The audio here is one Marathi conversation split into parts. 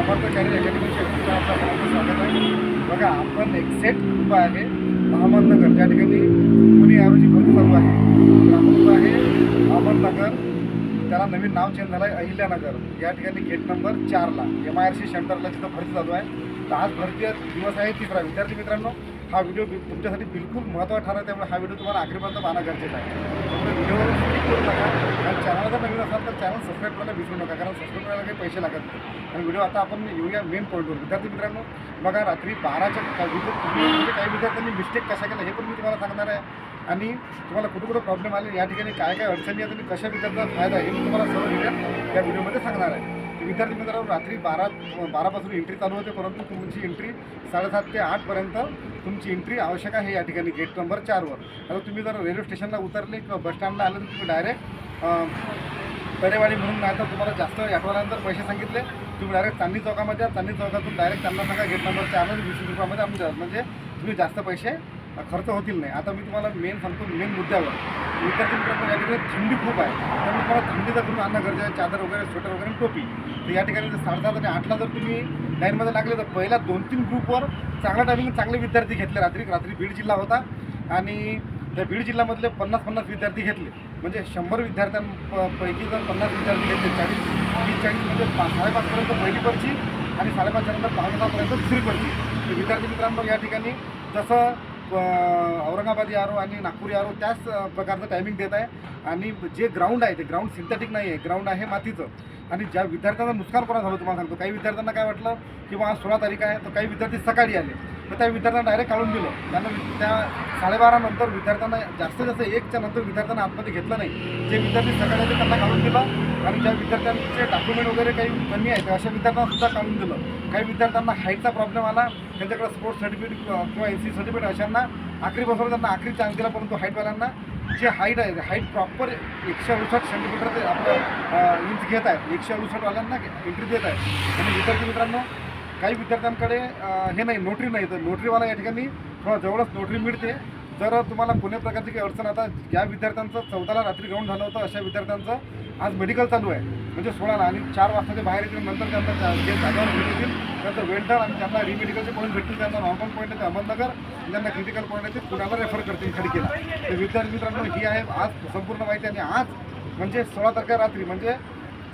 समर्थ कॅरियर अकॅडमीच्या तुमचं आपलं स्वागत आहे. बघा आपण एक्झॅक्ट उभं आहे. अहमदनगर ज्या ठिकाणी पुणे आरोजी भरती चालू आहे. तर आपण उभं आहे अहमदनगर त्याला नवीन नाव चेंज झालं आहे अहिल्यानगर. या ठिकाणी गेट नंबर चारला. एम आय आर सी सेंटरला तिथं भरती चालू आहे. तर आज भरती दिवस आहे तिसरा. विद्यार्थी मित्रांनो हा व्हिडिओ तुमच्यासाठी बिलकुल महत्त्वाचा ठरला त्यामुळे हा व्हिडिओ तुम्हाला आखरीपर्यंत पाहणं गरजेचं आहे. त्यामुळे व्हिडिओ स्किप करू नका. आणि चॅनल जर नवीन असाल तर चॅनल सबस्क्राईब करायला विसरू नका कारण सबस्क्राईब करायला काही पैसे लागत नाही. आणि व्हिडिओ आता आपण येऊया मेन पॉईंटवर विद्यार्थी मित्रांनो बघा रात्री बाराच्या काही विद्यार्थी म्हणजे काही विद्यार्थ्यांनी मिस्टेक कशा केल्या हे पण मी तुम्हाला सांगणार आहे. आणि तुम्हाला कुठं कुठं प्रॉब्लेम आले या ठिकाणी काय काय अडचणी आहेत आणि कशा विद्यार्थ्यांचा फायदा आहे हे मी तुम्हाला सर्व डिटेल या व्हिडिओमध्ये सांगणार आहे. विद्यार्थी मित्रांनो रात्री बारा बारापासून एंट्री चालू होते परंतु तुमची एंट्री साडेसात ते आठपर्यंत तुमची एंट्री आवश्यक आहे या ठिकाणी. गेट नंबर चारवर आता तुम्ही जर रेल्वे स्टेशनला उतरले किंवा बस स्टँडला आलं तर तुम्ही डायरेक्ट पेरेवाडी म्हणून नाही तर तुम्हाला जास्त आठवल्यानंतर पैसे सांगितले. तुम्ही डायरेक्ट चांदणी चौकामध्ये चांदणी चौकातून डायरेक्ट त्यांना सांगा गेट नंबर चारमध्ये वीस रुपयामध्ये आम्ही म्हणजे तुम्ही जास्त पैसे खर्च होतील नाही. आता मी तुम्हाला मेन सांगतो मेन मुद्द्यावर. विद्यार्थी मित्रांनो या ठिकाणी थंडी खूप आहे. त्यामुळे तुम्हाला थंडीचा करून आणणं गरजेचं आहे चादर वगैरे स्वेटर वगैरे टोपी. तर या ठिकाणी जर साडेसात आणि आठला जर तुम्ही लाईनमध्ये लागले तर पहिल्या दोन तीन ग्रुपवर चांगला टायमिंग चांगले विद्यार्थी घेतले रात्री. रात्री बीड जिल्हा होता आणि त्या बीड जिल्ह्यामधले पन्नास पन्नास विद्यार्थी घेतले. म्हणजे शंभर विद्यार्थ्यांपैकी जर पन्नास विद्यार्थी घेतले चाळीस वीस चाळीस म्हणजे पाच साडेपाचपर्यंत पहिली पर्ची आणि साडेपाचच्या नंतर पावणे सहापर्यंत दुसरी पर्ची. तर विद्यार्थी मित्रांनो या ठिकाणी जसं औरंगाबादी आरो आणि नागपुरी आरो त्याच प्रकारचं टायमिंग देत आहे. आणि जे ग्राउंड आहे ते ग्राउंड सिंथेटिक नाही आहे ग्राउंड आहे मातीचं. आणि ज्या विद्यार्थ्यांचं नुकसान कोणा झालं तुम्हाला सांगतो. काही विद्यार्थ्यांना काय वाटलं की बा आज सोळा तारीख आहे तर काही विद्यार्थी सकाळी आले. तर त्या विद्यार्थ्यांना डायरेक्ट काढून दिलं. त्यांना त्या साडेबारानंतर विद्यार्थ्यांना जास्तीत जास्त एकच्या नंतर विद्यार्थ्यांना आतमध्ये घेतलं नाही. जे विद्यार्थी सकाळी आले त्यांना काढून दिलं. आणि ज्या विद्यार्थ्यांचे डॉक्युमेंट वगैरे काही कमी आहेत अशा विद्यार्थ्यांना सुद्धा काढून दिलं. काही विद्यार्थ्यांना हाईटचा प्रॉब्लेम आला. त्यांच्याकडे स्पोर्ट्स सर्टिफिकेट किंवा एन सी सर्टिफिकेट अशांना आखरी बसवलं त्यांना आखरी चान्स दिला परंतु हाईटवाल्यांना जे हाईट आहे हाईट प्रॉपर एकशे अडुसष्ट सेंटीमीटर ते आपलं इंच घेत आहेत. एकशे अडुसष्टवाल्यांना एंट्री देत आहेत. आणि विद्यार्थी मित्रांनो काही विद्यार्थ्यांकडे हे नाही नोटरी नाही तर नोटरीवाला या ठिकाणी थोडा जवळच नोटरी मिळते. जर तुम्हाला कोण्या प्रकारची काही अडचण आता ज्या विद्यार्थ्यांचं चौदाला रात्री ग्राउंड झालं होतं अशा विद्यार्थ्यांचं आज मेडिकल चालू आहे. म्हणजे सोळाला आणि चार वाजता ते बाहेर येतील नंतर त्यांना त्या- जे जागावर भेटतील त्यांचं वेल्डर आणि त्यांना रिमेडिकलचे पॉईंट भेटतील त्यांना नॉर्मल पॉईंट आहे अहमदनगर त्यांना क्रिटिकल पॉईंट आहे ते पुण्याला रेफर करतील खडकीला. तर विद्यार्थी मित्रांनो ही आहे आज संपूर्ण माहिती आणि आज म्हणजे सोळा तारखे रात्री म्हणजे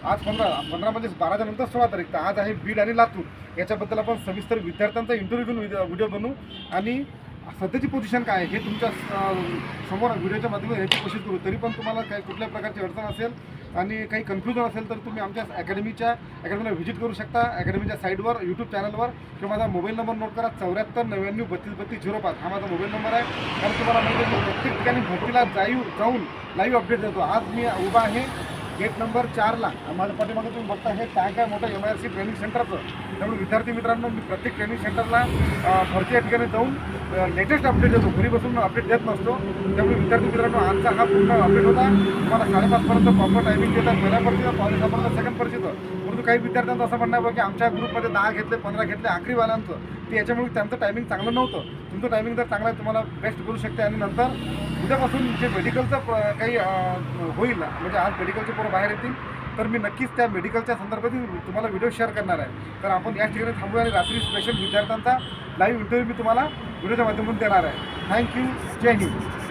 आज पंधरा पंधरा म्हणजे बाराच्या नंतर सोळा तारीख. तर आज आहे बीड आणि लातूर. याच्याबद्दल आपण सविस्तर विद्यार्थ्यांचा इंटरव्ह्यू घेऊन व्हिडिओ बनवू आणि सध्याची पोझिशन काय आहे? हे तुमच्यासमोर व्हिडिओच्या माध्यमातून याची कोशिश करू. तरी पण तुम्हाला काही कुठल्या प्रकारची अडचण असेल आणि काही कन्फ्युजन असेल तर तुम्ही आमच्या अकॅडमीच्या अकॅडमीला व्हिजिट करू शकता. अकॅडमीच्या साईटवर यूट्यूब चॅनलवर किंवा माझा मोबाईल नंबर नोट करा. चौऱ्याहत्तर नव्याण्णव बत्तीस बत्तीस झिरो पाच. हा माझा मोबाईल नंबर आहे. कारण तुम्हाला माहिती मी प्रत्येक ठिकाणी भरतीला जाऊ जाऊन लाईव्ह अपडेट देतो. आज मी उभा आहे. गेट नंबर चारला माझ्या पाठीमागे तुम्ही बघता हे टँक आहे मोठं M I R C training सेंटरचं त्यामुळे विद्यार्थी मित्रांनो मी प्रत्येक ट्रेनिंग सेंटरला अं, भरती या ठिकाणी जाऊन लेटेस्ट अपडेट देतो. घरी बसून अपडेट देत नसतो. त्यामुळे विद्यार्थी मित्रांनो आजचा हा पूर्ण अपडेट होता. तुम्हाला साडेपाचपर्यंत प्रॉपर टायमिंग देतात. पहिल्या पर्सीचं कॉलेज आपण सेकंड पर्सीचं परंतु काही विद्यार्थ्यांचं असं म्हणणं आहे की आमच्या ग्रुपमध्ये दहा घेतले पंधरा घेतले आखरीवाल्यांचं. ते याच्यामुळे त्यांचं टायमिंग चांगलं नव्हतं. तुमचं टायमिंग जर चांगलं आहे तुम्हाला बेस्ट करू शकते. आणि नंतर उद्यापासून जे मेडिकलचं काही होईल म्हणजे आज मेडिकलचे पोरं बाहेर येतील तर मी नक्कीच त्या मेडिकलच्या संदर्भातील तुम्हाला व्हिडिओ शेअर करणार आहे. तर आपण या ठिकाणी थांबूया आणि रात्री स्पेशल विद्यार्थ्यांचा लाईव्ह इंटरव्ह्यू मी तुम्हाला व्हिडिओच्या माध्यमातून देणार आहे. थँक्यू जय हिंद.